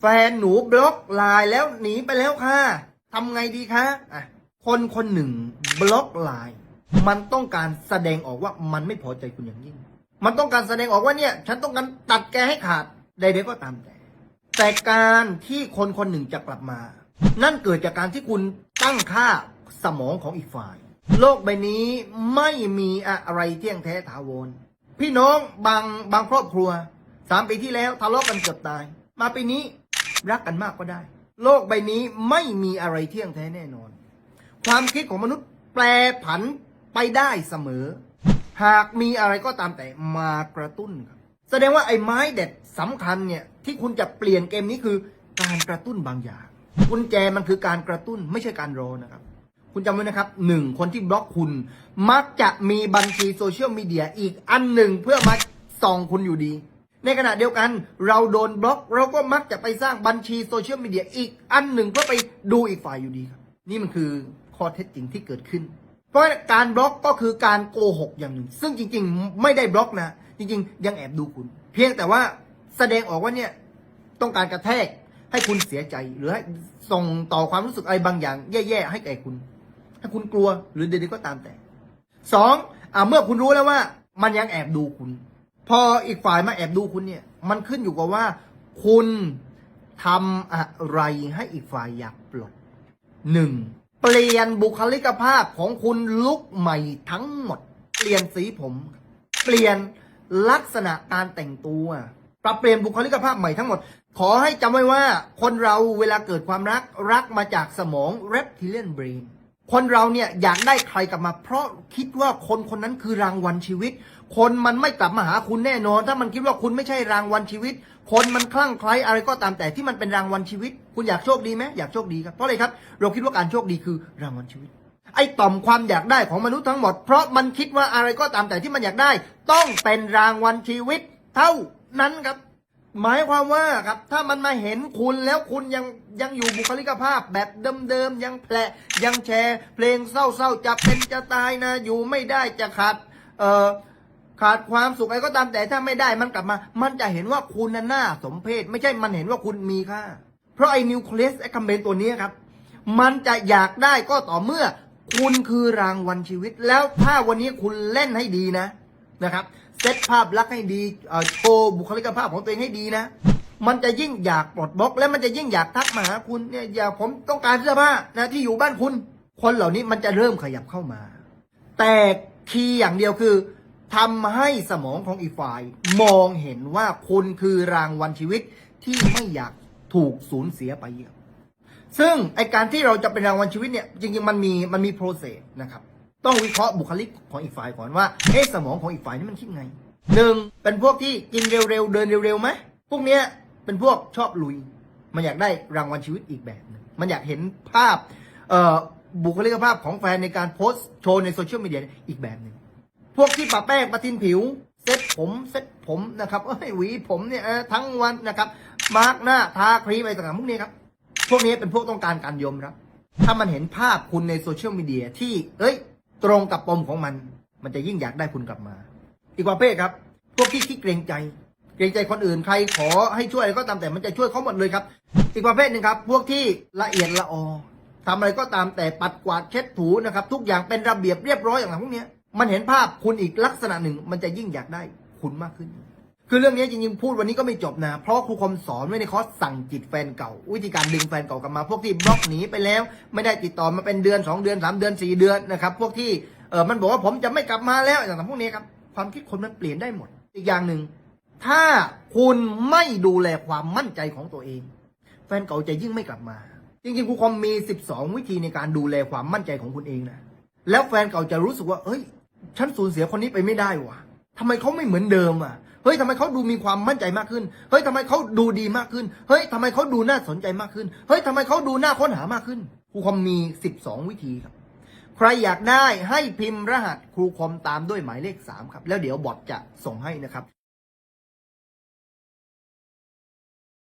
แฟนหนูบล็อกไลน์แล้วหนีไปแล้วค่ะทำไงดีคะอะคนคนหนึ่งบล็อกไลน์มันต้องการแสดงออกว่ามันไม่พอใจคุณอย่างยิ่ง มันต้องการแสดงออกว่าเนี่ย ฉันต้องการตัดแกให้ขาดใดๆก็ตามแต่ แต่การที่คนคนหนึ่งจะกลับมา นั่นเกิดจากการที่คุณตั้งค่าสมองของอีกฝ่าย โลกใบนี้ไม่มีอะไรเที่ยงแท้ถาวรพี่น้องบางบางครอบครัวสามปีที่แล้วทะเลาะกันเกือบตาย มาปีนี้ รักกันมากก็ได้ โลกใบนี้ไม่มีอะไรเที่ยงแท้แน่นอน ความคิดของมนุษย์แปรผันไปได้เสมอ หากมีอะไรก็ตามแต่มากระตุ้นครับแสดงว่าไอ้ไม้เด็ดสำคัญเนี่ยที่คุณจะเปลี่ยนเกมนี้คือการกระตุ้นบางอย่างกุญแจมันคือการกระตุ้นไม่ใช่การรอนะครับ คุณจำไว้นะครับหนึ่งคนที่บล็อกคุณ มักจะมีบัญชีโซเชียลมีเดียอีกอันหนึ่งเพื่อมาส่องคุณอยู่ดี ในขณะเดียวกันเราโดนบล็อก เราก็มักจะไปสร้างบัญชีโซเชียลมีเดียอีกอันหนึ่งเพื่อไปดูอีกฝ่ายอยู่ดีครับ นี่มันคือข้อเท็จจริงที่เกิดขึ้น เพราะการบล็อกก็คือการโกหกอย่างหนึ่ง ซึ่งจริง ๆ ไม่ได้บล็อกนะ จริง ๆ ยังแอบดูคุณ เพียงแต่ว่าแสดงออกว่าเนี่ยต้องการกระแทกให้คุณเสียใจหรือให้ส่งต่อความรู้สึกอะไรบางอย่าง แย่ ๆ ให้แก่คุณให้คุณกลัวหรือใดๆก็ตามแต่สองอเมื่อคุณรู้แล้วว่า มันยังแอบดูคุณ พออีกฝ่ายมาแอบดูคุณเนี่ย มันขึ้นอยู่กับว่า คุณทำอะไรให้อีกฝ่ายอยากปลดหนึ่งเปลี่ยนบุคลิกภาพของคุณลุกใหม่ทั้งหมด เปลี่ยนสีผม เปลี่ยนลักษณะการแต่งตัวปรับเปลี่ยนบุคลิกภาพใหม่ทั้งหมด ขอให้จำไว้ว่า คนเราเวลาเกิดความรักรักมาจากสมอง reptilian brain คนเราเนี่ยอยากได้ใครกลับมาเพราะคิดว่าคนคนนั้นคือรางวัลชีวิต คนมันไม่กลับมาหาคุณแน่นอน ถ้ามันคิดว่าคุณไม่ใช่รางวัลชีวิต คนมันคลั่งไคล้อะไรก็ตามแต่ที่มันเป็นรางวัลชีวิต คุณอยากโชคดีไหมอยากโชคดีครับเพราะอะไรครับเราคิดว่าการโชคดีคือรางวัลชีวิต ไอ้ต่อมความอยากได้ของมนุษย์ทั้งหมด เพราะมันคิดว่าอะไรก็ตามแต่ที่มันอยากได้ ต้องเป็นรางวัลชีวิต เท่านั้นครับ หมายความว่าครับถ้ามันมาเห็นคุณแล้วคุณยังยังอยู่บุคลิกภาพแบบเดิมๆยังแผลยังแชร์ เพลงเศร้าๆจะเป็นจะตายนะอยู่ไม่ได้จะขาดเอ่อ ขาดความสุขอะไรก็ตามแต่ถ้าไม่ได้มันกลับมา มันจะเห็นว่าคุณน่ะน่าสมเพชไม่ใช่มันเห็นว่าคุณมีค่า เพราะไอ้นิวเคลียสไอ้คัมเบนตัวนี้ครับ มันจะอยากได้ก็ต่อเมื่อ คุณคือรางวัลชีวิต แล้วถ้าวันนี้คุณเล่นให้ดีนะนะครับเซตภาพลักษณ์ให้ดีเอ่อโชว์บุคลิกภาพของตัวเองให้ดีนะ มันจะยิ่งอยากปลดบล็อก และมันจะยิ่งอยากทักมาหาคุณเนี่ยอย่าผมต้องการเสื้อผ้านะที่อยู่บ้านคุณ คนเหล่านี้มันจะเริ่มขยับเข้ามา แต่คีย์อย่างเดียวคือ ทำให้สมองของอีกฝ่าย มองเห็นว่าคุณคือรางวัลชีวิตที่ไม่อยากถูกสูญเสียไปเยอะซึ่งไอการที่เราจะเป็นรางวัลชีวิตเนี่ยจริงๆมันมีมันมีโปรเซสนะครับต้องวิเคราะห์บุคลิกของอีกฝ่ายก่อนว่าเอ๊ะสมองของอีกฝ่ายนี่มันคิดไงหนึ่งเป็นพวกที่กินเร็วๆเดินเร็วๆไหมพวกเนี้ยเป็นพวกชอบลุย มันอยากได้รางวัลชีวิตอีกแบบหนึงมันอยากเห็นภาพเอ่อบุคลิกภาพของแฟนในการโพสต์โชว์ในโซเชียลมีเดียอีกแบบหนึ่ง วกที่ปะแป้งปะทินผิว เซ็ตผมเซ็ตผมนะครับเอ้ยหวีผมเนี่ยทั้งวันนะครับ มาร์กหน้าทาครีมอะไรต่างๆพวกนี้ครับพวกนี้เป็นพวกต้องการการยอมรับ ถ้ามันเห็นภาพคุณในโซเชียลมีเดียที่เอ้ย ตรงกับปมของมัน มันจะยิ่งอยากได้คุณกลับมา อีกประเภทครับ พวกที่ขี้เกรงใจ เกรงใจคนอื่นใครขอให้ช่วยอะไรก็ตามแต่มันจะช่วยเขาหมดเลยครับ อีกประเภทหนึ่งครับ พวกที่ละเอียดละออทำอะไรก็ตามแต่ปัดกวาดเช็ดถูนะครับ ทุกอย่างเป็นระเบียบเรียบร้อยอย่างไรพวกนี้ มันเห็นภาพคุณอีกลักษณะหนึ่ง มันจะยิ่งอยากได้คุณมากขึ้น คือเรื่องนี้จริงๆพูดวันนี้ก็ไม่จบนะ เพราะครูคมสอนไว้ในคอร์สสั่งจิตแฟนเก่า วิธีการดึงแฟนเก่ากลับมา พวกที่บล็อกหนีไปแล้ว ไม่ได้ติดต่อมาเป็นเดือน 2 เดือน 3 เดือน 4 เดือนนะครับพวกที่เออมันบอกว่าผมจะไม่กลับมาแล้วอย่างต่างพวกนี้ครับความคิดคนมันเปลี่ยนได้หมด อีกอย่างหนึ่งถ้าคุณไม่ดูแลความมั่นใจของตัวเอง แฟนเก่าจะยิ่งไม่กลับมา จริงๆครูคอมมี 12 วิธีในการดูแลความมั่นใจของคุณเองนะแล้วแฟนเก่าจะรู้สึกว่า เอ้ย ฉันสูญเสียคนนี้ไปไม่ได้วะทำไมเขาไม่เหมือนเดิมอะเฮ้ยทำไมเขาดูมีความมั่นใจมากขึ้น เฮ้ยทำไมเขาดูดีมากขึ้น เฮ้ยทำไมเขาดูน่าสนใจมากขึ้น เฮ้ยทำไมเขาดูน่าค้นหามากขึ้น ครูคอมมี 12 วิธีครับ ใครอยากได้ให้พิมพ์รหัสครูคอมตามด้วยหมายเลข 3 ครับ แล้วเดี๋ยวบอทจะส่งให้นะครับ